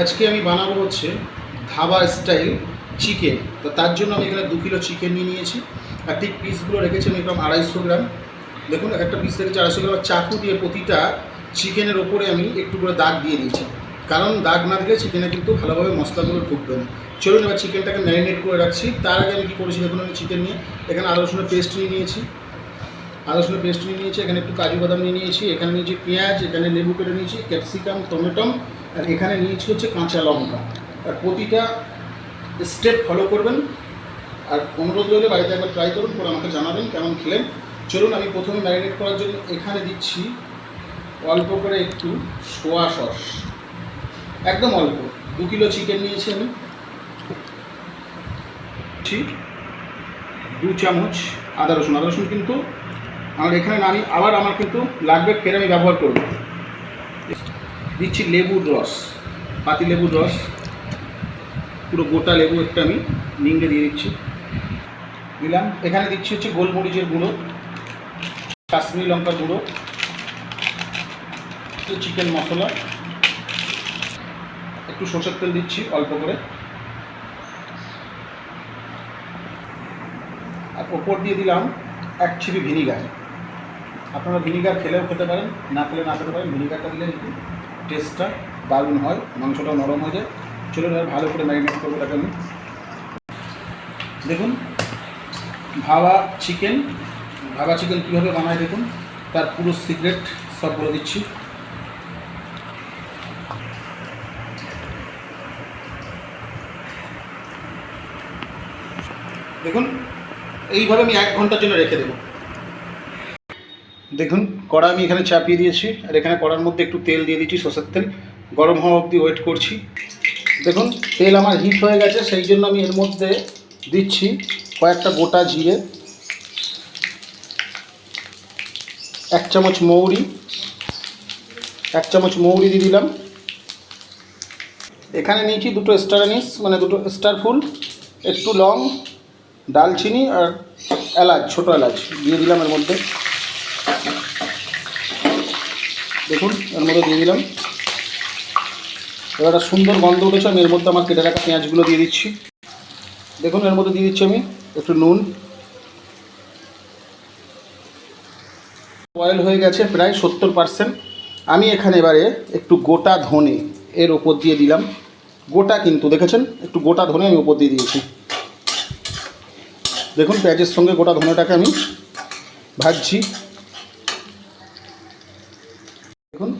আজকে আমি বানাবো হচ্ছে ধাবা স্টাইল চিকেন। তো তার জন্য আমি এখানে দু কিলো চিকেন নিয়ে নিয়েছি। আর ঠিক পিসগুলো রেখেছি আমি এরকম আড়াইশো গ্রাম। দেখুন, একটা পিস রেখেছি আড়াইশো গ্রাম চাকু দিয়ে প্রতিটা চিকেনের ওপরে আমি একটু করে দাগ দিয়ে দিয়েছি। কারণ দাগ না দিলে চিকেনে কিন্তু ভালোভাবে মশলাগুলো ঢুকবে না। চলুন এবার চিকেনটাকে ম্যারিনেট করে রাখছি। তার আগে আমি কী করেছি দেখুন, আমি চিকেন নিয়ে এখানে আদা রসুনের পেস্ট নিয়ে নিয়েছি। আদা, রসুনের পেস্ট নিয়ে নিয়েছি, এখানে একটু কাজু বাদাম নিয়ে নিয়েছি, এখানে নিয়েছি পেঁয়াজ, এখানে লেবু কেটে নিয়েছি ক্যাপসিকাম টমেটো আর এখানে নিয়েছি হচ্ছে কাঁচা লঙ্কা। আর প্রতিটা স্টেপ ফলো করবেন। আর অনুরোধ রইলে, বাড়িতে একবার ট্রাই করুন, পরে আমাকে জানাবেন কেমন খেলেন। চলুন, আমি প্রথমে ম্যারিনেট করার জন্য এখানে দিচ্ছি অল্প করে একটু সোয়া সস। একদম অল্প। দু কিলো চিকেন নিয়েছি আমি। দু চামচ আদা, রসুন। আদা, রসুন কিন্তু আমার এখানে আমি আবার আমার কিন্তু লাগবে ফের আমি ব্যবহার করব। দিচ্ছি লেবুর রস, পাতি লেবুর রস, পুরো গোটা লেবু একটা আমি নিংড়ে দিয়ে দিচ্ছি। দিলাম, এখানে দিচ্ছি হচ্ছে গোলমরিচের গুঁড়ো, কাশ্মীরি লঙ্কার গুঁড়ো চিকেন মশলা, একটু সর্ষের তেল দিচ্ছি অল্প করে। আর ওপর দিয়ে দিলাম এক ছিপি ভিনিগার। আপনারা ভিনিগার খেলেও খেতে পারেন, না খেলে না খেতে পারেন, ভিনিগারটা দিলে টেস্টটা দারুণ হয় মাংসটা নরম হয়ে যায়। চলুন এবার ভালো করে ম্যারিনেট করব এটাকে আমি। দেখুন, ভাবা চিকেন ভাবা চিকেন কীভাবে বানায় দেখুন, তার পুরো সিক্রেট সব বলে দিচ্ছি। দেখুন, এইভাবে আমি এক ঘণ্টার জন্য রেখে দেবো। দেখুন, কড়া আমি এখানে চাপিয়ে দিয়েছি, আর এখানে কড়ার মধ্যে একটু তেল দিয়ে দিচ্ছি সর্ষের তেল। গরম হওয়া অবধি ওয়েট করছি। দেখুন, তেল আমার হিট হয়ে গেছে, সেই জন্য আমি এর মধ্যে দিচ্ছি কয়েকটা গোটা জিরে, এক চামচ মৌরি, এক চামচ মৌরি দিয়ে দিলাম। এখানে নিয়েছি দুটো স্টার আনিস মানে দুটো স্টার ফুল, একটু লং, ডালচিনি আর এলাচ, ছোটো এলাচ, দিয়ে দিলাম এর মধ্যে। দেখুন, এর মধ্যে দিয়ে দিলাম। এবার একটা সুন্দর গন্ধ উঠেছে, আমি এর মধ্যে আমার কেটে রাখা পেঁয়াজগুলো দিয়ে দিচ্ছি। দেখুন, এর মধ্যে দিয়ে দিচ্ছি আমি একটু নুন। বয়েল হয়ে গেছে প্রায় সত্তর পার্সেন্ট আমি এখানে এবারে একটু গোটা ধনে এর ওপর দিয়ে দিলাম। গোটা কিন্তু, দেখেছেন? একটু গোটা ধনে আমি ওপর দিয়ে দিয়েছি। দেখুন, পেঁয়াজের সঙ্গে গোটা ধনেটাকে আমি ভাজছি দেখুন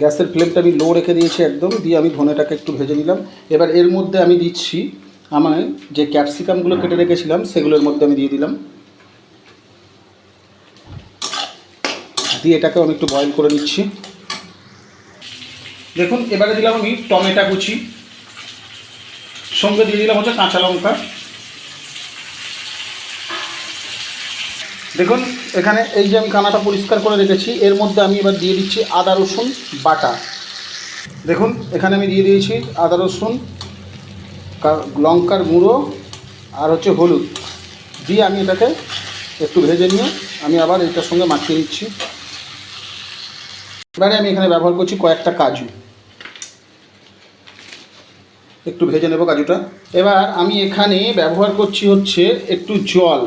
গ্যাসের ফ্লেমটা আমি লো রেখে দিয়েছি একদম, দিয়ে আমি ধনেটাকে একটু ভেজে নিলাম। এবার এর মধ্যে আমি দিচ্ছি আমার যে ক্যাপসিকামগুলো কেটে রেখেছিলাম, সেগুলোর মধ্যে আমি দিয়ে দিলাম। দিয়ে এটাকে আমি একটু বয়েল করে নিচ্ছি। দেখুন, এবারে দিলাম আমি টমেটো কুচি, সঙ্গে দিয়ে দিলাম হচ্ছে কাঁচা লঙ্কা। দেখুন, এখানে এই যে আমি কানাটা পরিষ্কার করে রেখেছি, এর মধ্যে আমি এবার দিয়ে দিচ্ছি আদা, রসুন, বাটা। দেখুন, এখানে আমি দিয়ে দিয়েছি আদা, রসুন লঙ্কার গুঁড়ো আর হচ্ছে হলুদ। দিয়ে আমি এটাকে একটু ভেজে নিয়ে আমি আবার এটার সঙ্গে মাখিয়ে নিচ্ছি। এবারে আমি এখানে ব্যবহার করছি কয়েকটা কাজু। একটু ভেজে নেব কাজুটা। এবার আমি এখানে ব্যবহার করছি হচ্ছে একটু জল।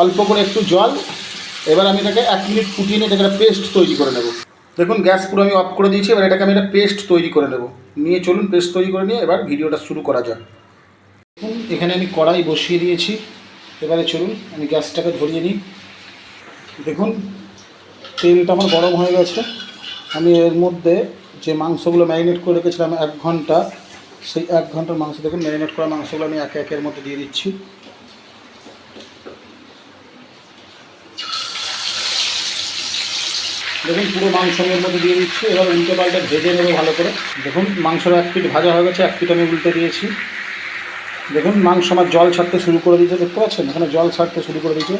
অল্প করে একটু জল। এবার আমি এটাকে এক মিনিট ফুটিয়ে নিয়ে এটাকে পেস্ট তৈরি করে নেব। দেখুন, গ্যাস পুরো আমি অফ করে দিয়েছি। এবার এটাকে আমি একটা পেস্ট তৈরি করে নেব। নিয়ে চলুন, পেস্ট তৈরি করে নিয়ে এবার ভিডিওটা শুরু করা যাক। দেখুন, এখানে আমি কড়াই বসিয়ে দিয়েছি। এবারে চলুন, আমি গ্যাসটাকে ধরিয়ে নিই। দেখুন, তেলটা আমার গরম হয়ে গেছে। আমি এর মধ্যে যে মাংসগুলো ম্যারিনেট করে রেখেছিলাম এক ঘণ্টা, সেই এক ঘণ্টার মাংস দেখুন, ম্যারিনেট করা মাংসগুলো আমি একে একের মধ্যে দিয়ে দিচ্ছি। দেখুন, পুরো মাংস আমি মধ্যে দিয়ে দিচ্ছি। এবার উল্টে পাল্টে ভেজে নেব ভালো করে। দেখুন, মাংসটা এক পিঠ ভাজা হয়ে গেছে, এক পিঠ আমি উল্টে দিয়েছি। দেখুন, মাংস আমার জল ছাড়তে শুরু করে দিয়েছে, দেখতে পাচ্ছেন? এখানে জল ছাড়তে শুরু করে দিয়েছে।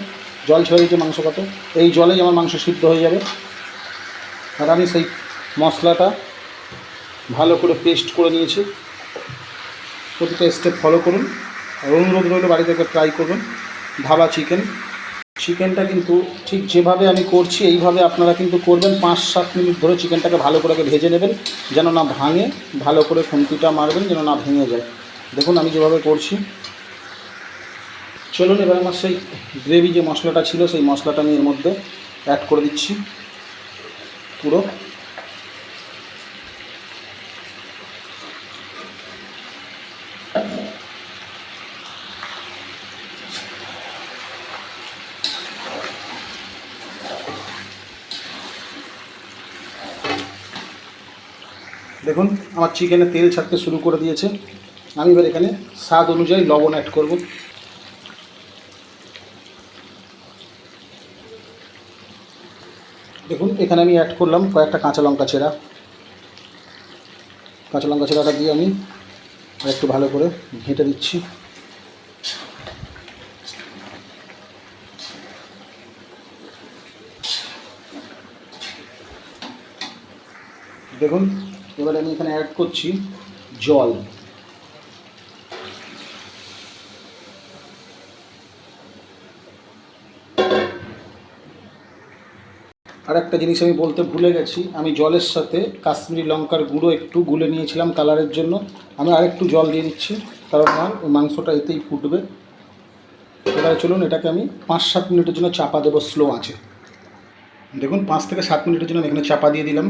জল ছেড়ে দিয়েছে মাংস কত? এই জলেই আমার মাংস সিদ্ধ হয়ে যাবে। আর আমি সেই মশলাটা ভালো করে পেস্ট করে নিয়েছি। প্রতিটা স্টেপ ফলো করুন। আর অনুরোধ রইল বাড়ি থেকে ট্রাই করবেন। ধাবা চিকেন চিকেনটা কিন্তু ঠিক যেভাবে আমি করছি, এইভাবে আপনারা কিন্তু করবেন। পাঁচ, সাত মিনিট ধরে চিকেনটাকে ভালো করে ভেজে নেবেন, যেন না ভাঙে। ভালো করে খুন্তিটা মারবেন, যেন না ভেঙে যায়। দেখুন আমি যেভাবে করছি। চলুন এবার আমার সেই গ্রেভি যে মশলাটা ছিল, সেই মশলাটা আমি এর মধ্যে অ্যাড করে দিচ্ছি। পুরো। দেখুন, আমার চিকেনে তেল ছাড়তে শুরু করে দিয়েছে। আমি এবার এখানে স্বাদ অনুযায়ী লবণ অ্যাড করব। দেখুন, এখানে আমি অ্যাড করলাম কয়েকটা কাঁচা লঙ্কা চেরা কাঁচা লঙ্কা চেরাটা দিয়ে আমি একটু ভালো করে ঘেঁটে দিচ্ছি। দেখুন এবারে আমি এখানে অ্যাড করছি জল। আর একটা জিনিস আমি বলতে ভুলে গেছি, আমি জলের সাথে কাশ্মীরি লঙ্কার গুঁড়ো একটু গুলে নিয়েছিলাম কালারের জন্য। আমি আরেকটু জল দিয়ে দিচ্ছি, কারণ আমার ওই মাংসটা এতেই ফুটবে। এবারে চলুন এটাকে আমি পাঁচ সাত মিনিটের জন্য চাপা দেবো, স্লো আছে। দেখুন, পাঁচ থেকে সাত মিনিটের জন্য আমি এখানে চাপা দিয়ে দিলাম।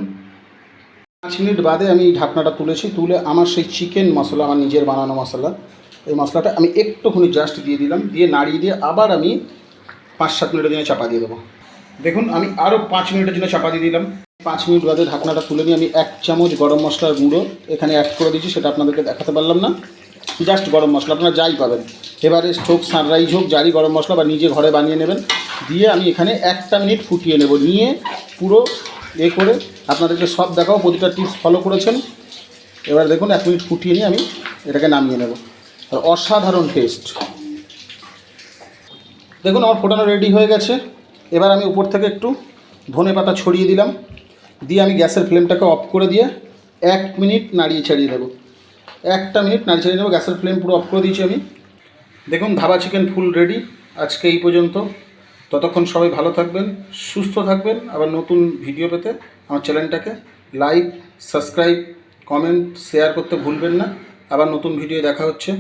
পাঁচ মিনিট বাদে আমি ঢাকনাটা তুলেছি, তুলে আমার সেই চিকেন মশলা, আমার নিজের বানানো মশলা, এই মশলাটা আমি একটুখানি জাস্ট দিয়ে দিলাম, দিয়ে নাড়িয়ে দিয়ে আবার আমি পাঁচ সাত মিনিটের জন্য চাপা দিয়ে দেবো। দেখুন, আমি আরও পাঁচ মিনিটের জন্য চাপা দিয়ে দিলাম। পাঁচ মিনিট বাদে ঢাকনাটা তুলে নিয়ে আমি এক চামচ গরম মশলার গুঁড়ো এখানে অ্যাড করে দিয়েছি, সেটা আপনাদেরকে দেখাতে পারলাম না। জাস্ট গরম মশলা, আপনারা যাই পাবেন। এবারে হোক সানরাইজ হোক, যারই গরম মশলা বা নিজে ঘরে বানিয়ে নেবেন, দিয়ে আমি এখানে একটা মিনিট ফুটিয়ে নেব, নিয়ে পুরো এ করে আপনাদেরকে সব দেখাও, প্রতিটা টিপস ফলো করেছেন। এবার দেখুন, এক মিনিট ফুটিয়ে নিয়ে আমি এটাকে নামিয়ে নেব। আর অসাধারণ টেস্ট দেখুন, আমার ফোটানো রেডি হয়ে গেছে। এবার আমি উপর থেকে একটু ধনে পাতা ছড়িয়ে দিলাম। দিয়ে আমি গ্যাসের ফ্লেমটাকে অফ করে দিয়ে এক মিনিট নাড়িয়ে ছাড়িয়ে দেবো একটা মিনিট নাড়িয়ে ছাড়িয়ে দেবো গ্যাসের ফ্লেম পুরো অফ করে দিয়েছি আমি। দেখুন, ধাবা চিকেন ফুল রেডি আজকে এই পর্যন্ত। ততক্ষণ সবাই ভালো থাকবেন, সুস্থ থাকবেন। আবার নতুন ভিডিও পেতে আমার চ্যানেলটাকে লাইক সাবস্ক্রাইব কমেন্ট শেয়ার করতে ভুলবেন না। আবার নতুন ভিডিও দেখা হচ্ছে।